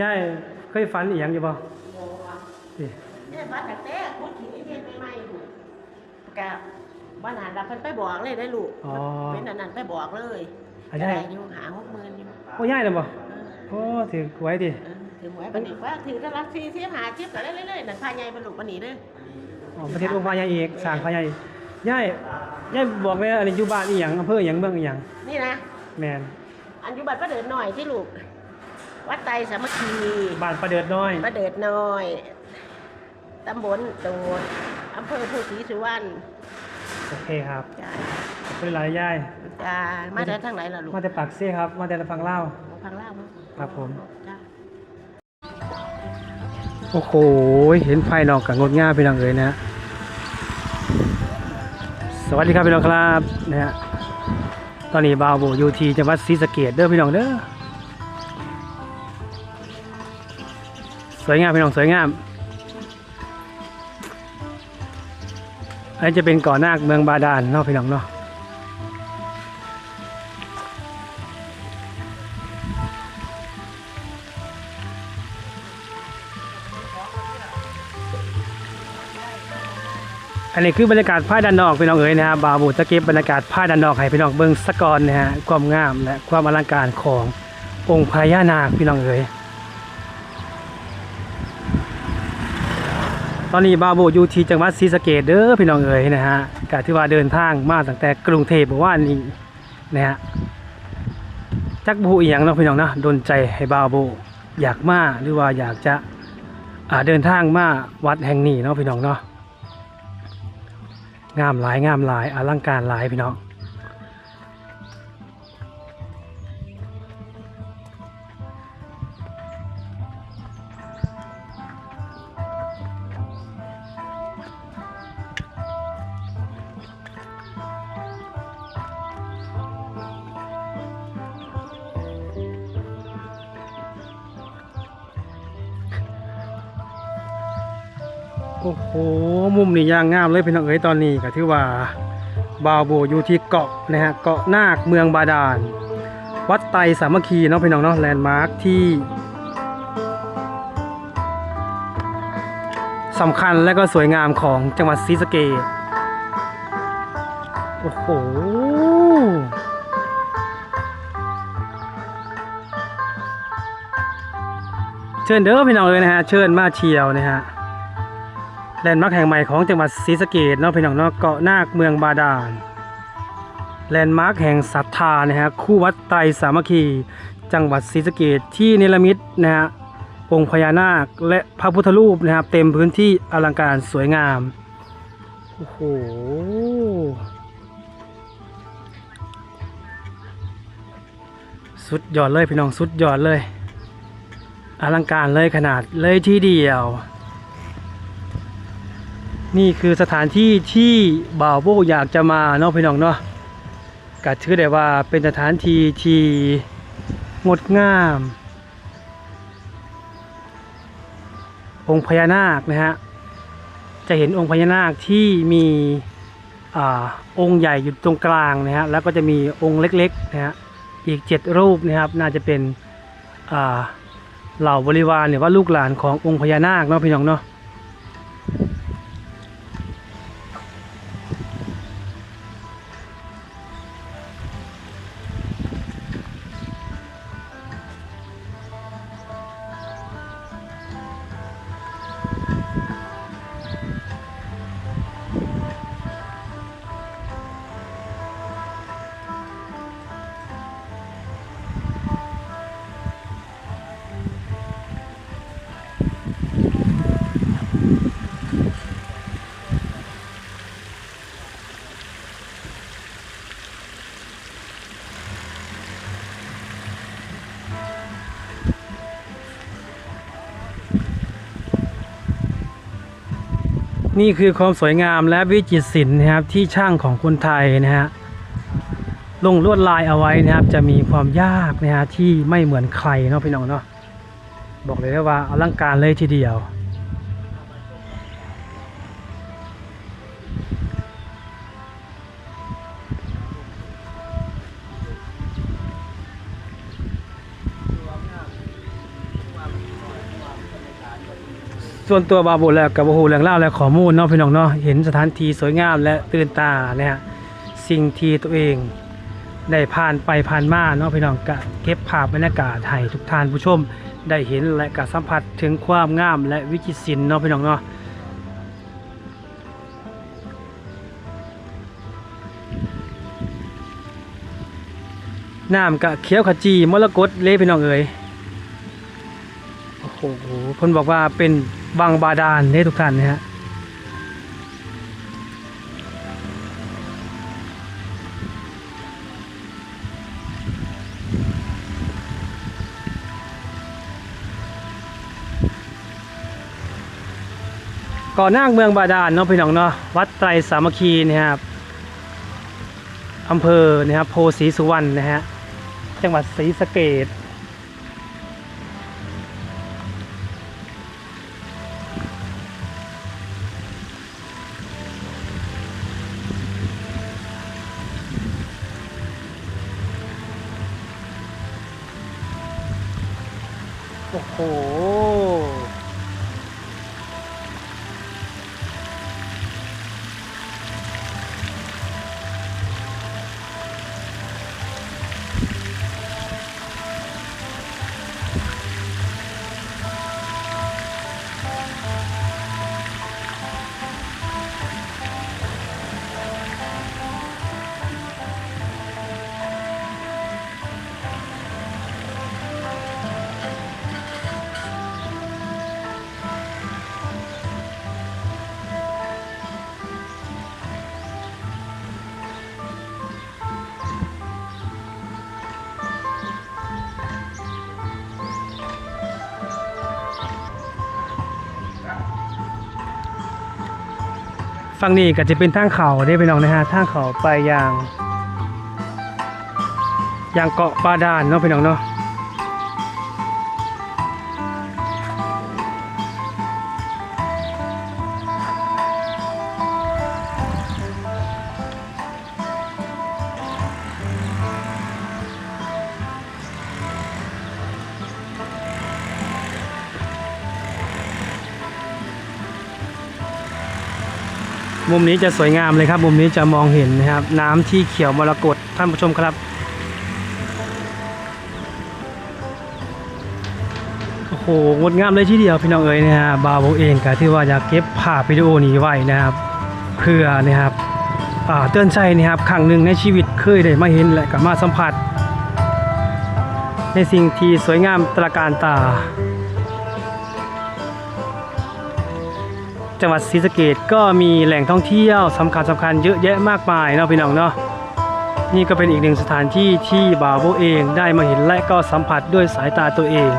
ยายเคยฝันอีหยังอยู่บ่โอ้ว่ะดิเนี่ยบ้านแต่แต่พูดถึงไอ้เฮ็ดใหม่ๆลูกกะบ้านหันรับเพิ่นไปบอกเลยได้ลูกอ๋อ เป็นอันนั้นไปบอกเลยอันจะยายได้อยู่หาหกหมื่นอยู่โอ้ยายน่ะบ่เออโอ้ถือไว้ดิเออถือหวยบันนี้ว่าถือระลักซีเสียหาชิปกันเรื่อยๆนั่นพาใหญ่บรรลุบันนี้เด้ออ๋อประเทศองค์พระยายเอกสร้างพระยายยายยายบอกเลยอันนี้อยู่บ้านอีหยังอำเภออีหยังเมืองอีหยังนี่นะ แม่นอันอยุบัตรประเดิดหน่อยที่ลูก วัดไตรสามัคคีบ้านประเดิดน้อย ประเดิดน้อยตำบลโดดอำเภอภูศรีสุวรรณโอเคครับจ้าขอบคุณหลายยายจ้ามาจากทางไหนล่ะลูกมาแต่ปากเซ่ครับ มาแต่ฟังเล่าวพังล่างมั้งครับผมจ้าโอ้โห เห็นไฟนอกกับงดงามพี่น้องเอ๋ยนะฮะสวัสดีครับพี่น้องครับนะฮะ ตอนนี้บาวโบอยู่ที่จังหวัดศรีสะเกษเด้อพี่น้องเด้อ สวยงามพี่น้องสวยงาม อันนี้จะเป็นเก่อนาคเมืองบาดาลเนาะพี่น้องเนาะอันนี้คือบรรยากาศภายด้านนอกพี่น้องเอ๋ยนะฮะบาวโบจะเก็บบรรยากาศภายด้านนอกให้พี่น้องเบิ่งสะกอนนะฮะความงามและความอลังการขององค์พญานาคพี่น้องเอ๋ย ตอนนี้บาโบอยู่ที่จังหวัดศรีสะเกดเด้อพี่น้องเอ๋ยนะฮะกะที่ว่าเดินทางมาตั้งแต่กรุงเทพบอกว่านี่นะฮะจักบูอีหยังเนาะพี่น้องเนาะดนใจให้บาโบอยากมาหรือว่าอยากจะเดินทางมาวัดแห่งนี้เนาะพี่น้องเนาะงามหลายงามหลายอลังการหลายพี่น้อง โอ้โห มุมนี้ย่างงามเลยพี่น้องเอ๋ยตอนนี้ก็ถือว่าบาวโบอยู่ที่เกาะนะฮะเกาะนาคเมืองบาดาล วัดไตสามัคคีเนาะพี่น้องเนาะแลนด์มาร์คที่สำคัญและก็สวยงามของจังหวัดศรีสะเกษโอ้โหเชิญเด้อพี่น้องเลยนะฮะ เชิญมาเชียวนะฮะ แลนด์มาร์คแห่งใหม่ของจังหวัดศรีสะเกษเนาะพี่น้องเนาะเกาะนาคเมืองบาดาลแลนด์มาร์คแห่งศรัทธานะฮะคู่วัดไตรสามัคคี จังหวัดศรีสะเกษที่เนรมิตนะฮะองค์พญานาคและพระพุทธรูปนะครับเต็มพื้นที่อลังการสวยงามโอ้โหสุดยอดเลยพี่น้องสุดยอดเลย อลังการเลยขนาดเลยที่เดียว นี่คือสถานที่ที่บ่าวโบอยากจะมาเนาะพี่น้องเนาะก็ถือได้ว่าเป็นสถานที่ที่งดงาม องค์พญานาคนะฮะจะเห็นองค์พญานาคที่มีอองค์ใหญ่อยู่ตรงกลางนะฮะแล้วก็จะมีองค์เล็กๆนะฮะอีกเจ็ดรูปนะครับน่าจะเป็นเหล่าบริวารหรือว่าลูกหลานขององค์พญานาคเนาะพี่น้องเนาะ นี่คือความสวยงามและวิจิตรศิลป์นะครับที่ช่างของคนไทยนะฮะลงลวดลายเอาไว้นะครับจะมีความยากนะฮะที่ไม่เหมือนใครเนาะพี่น้องเนาะบอกเลยว่าอลังการเลยทีเดียว ส่วนตัวบาบุแล้วกับโอโหเรื่งเล่าและข้อมูลเนาะพี่น้องเนาะเห็นสถานที่สวยงามและตื่นตาเนะฮะสิ่งที่ตัวเองได้ผ่านไปผ่านมาเนาะพี่น้องก็เก็บภาพบรรยากาศให้ทุกท่านผู้ชมได้เห็นและก็สัมผัสถึงความงามและวิจิตรศิลป์เนาะพี่น้องเนาะน้ำกะเขียวขจีมรกตเลยพี่น้องเอ๋ยโอ้โหเพิ่นบอกว่าเป็น วังบาดาลเด้ทุกท่านนะฮะก่อนหน้าเมืองบาดาลเนาะพี่น้องเนาะวัดไตรสามัคคีนะครับอำเภอนะครับโพสีสุวรรณนะฮะจังหวัดศรีสะเกษ โอ้โห ฝั่งนี้ก็จะเป็นทางเขาได้ไปน้องนะฮะทางเขาไปยังยังเกาะปาดานเนาะพี่น้องเนาะ มุมนี้จะสวยงามเลยครับ มุมนี้จะมองเห็นนะครับ น้ำที่เขียวมรกตท่านผู้ชมครับโอ้โหงดงามเลยทีเดียวพี่น้องเอ๋ยนะฮะบาวเองก็ที่ว่าอยากเก็บภาพวิดีโอนี้ไว้นะครับ เพื่อนะครับเตือนใจนะครับครั้งหนึ่งในชีวิตเคยได้มาเห็นและก็มาสัมผัส ในสิ่งที่สวยงามตระการตา จังหวัดศรีสะเกดก็มีแหล่งท่องเที่ยวสำคัญสำคัญเยอะแยะมากมายเนาะพี่น้องเนาะนี่ก็เป็นอีกหนึ่งสถานที่ที่บ่าวโบเองได้มาเห็นและก็สัมผัสด้วยสายตาตัวเอง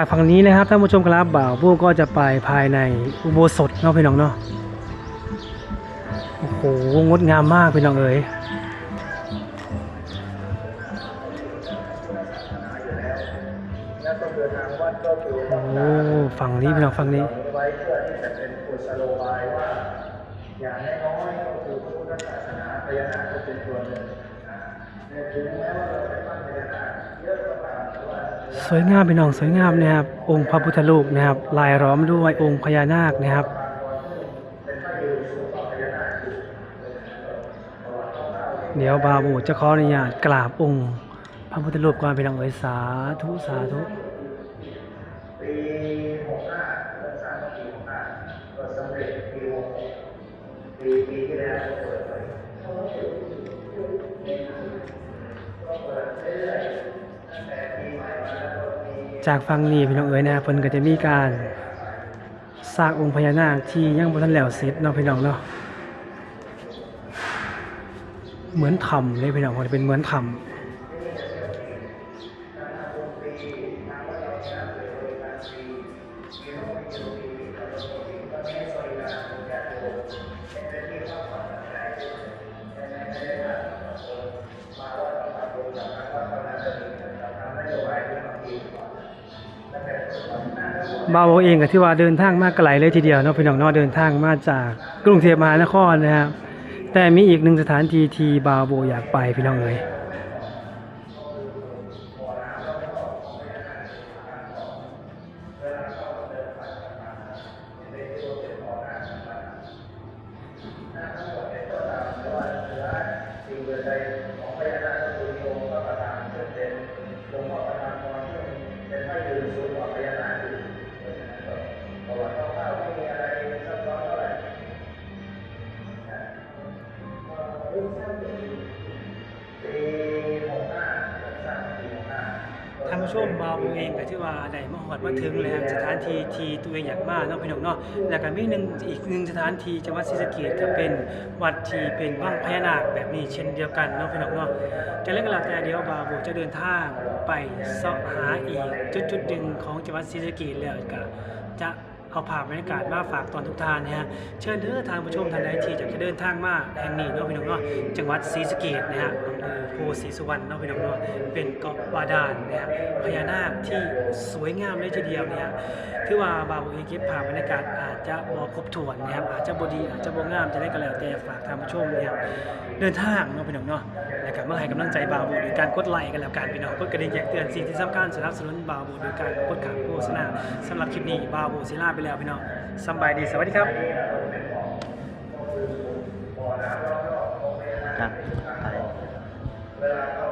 จากฝั่งนี้นะครับท่านผู้ชมครับบ่าวผู้ก็จะไปภายในอุโบสถเนาะพี่น้องเนาะโอ้โหงดงามมากพี่น้องเอ๋ยโอ้ฝั่งนี้พี่น้องฝั่งนี้อย่าอย่างน้อย สวยงามพี่น้องสวยงามนะครับ องค์พระพุทธรูปนะครับ ลายล้อมด้วยองค์พญานาคนะครับเดี๋ยวบาบูจะขออนุญาตกราบองค์ พระพุทธรูปก่อนพี่น้องเอ๋ยสาธุสาธุปีหกห้าเริ่มสร้างปีหกห้าก็สำเร็จปีหกปีปีที่แล้วก็เปิดไปก็เปิดเรื่อยๆตั้งแต่ปีใหม่มาแล้ว จากฟังนี้พี่น้องเอ๋ยนะเพิ่นก็จะมีการสร้างองค์พญานาคที่ยังบ่ทันแล้วเสร็จเนาะพี่น้องเนาะเหมือนถ้ำเลยพี่น้องมันเป็นเหมือนถ้ำ บาวโบเองกับที่ว่าเดินทางมากไกลเลยทีเดียวเนาะพี่น้องเนาะเดินทางมาจากกรุงเทพมหานครนะครับแต่มีอีกหนึ่งสถานที่ที่บาวโบอยากไปพี่น้องเลย ท่านผู้ชมบาวเองก็ที่ว่าได้มาฮอดมาถึงแล้วสถานที่ที่ตัวเองอยากมาเนาะพี่น้องเนาะแล้วก็มีหนึ่งอีกหนึ่งสถานที่จังหวัดศรีสะเกษก็เป็นวัดที่เป็นวังพญานาคแบบนี้เช่นเดียวกันเนาะพี่น้องเนาะจะเล่นกันแล้วแต่เดียวบาวโบจะเดินทางไปเสาะหาอีกจุดจุดหนึ่งของจังหวัดศรีสะเกษแล้วก็จะ เอาภาพบรรยากาศมาฝากตอนทุกท่านนะฮะเชิญเด้อทางผู้ชมท่านใดที่อยากจะเดินทางมาแห่งนี้เนาะพี่น้องเนาะจังหวัดศรีสะเกษนะฮะอำเภอโพธิ์ศรีสุวรรณเนาะพี่น้องเนาะเป็นเกาะบาดาลนะฮะพญานาคที่สวยงามเลยทีเดียวเนี่ยถือว่าบาวเอเก็บภาพบรรยากาศอาจจะบ่ครบถ้วนนะครับอาจจะบดีอาจจะบ่งามจะได้ก็แล้วแต่ฝากทางผู้ชมเนี่ยเดินทางเนาะพี่น้องเนาะแล้วก็มาให้กำลังใจบาวโดยการกดไลค์กันแล้วกันพี่น้องกดกระดิ่งแจ้งเตือนสิ่งที่สำคัญสนับสนุนบาวโดยการกดขังโฆษณาสำหรับคลิปนี้บาวโศิลาไปแล้วพี่น้องสบายดีสวัสดีครับครับไปเวลา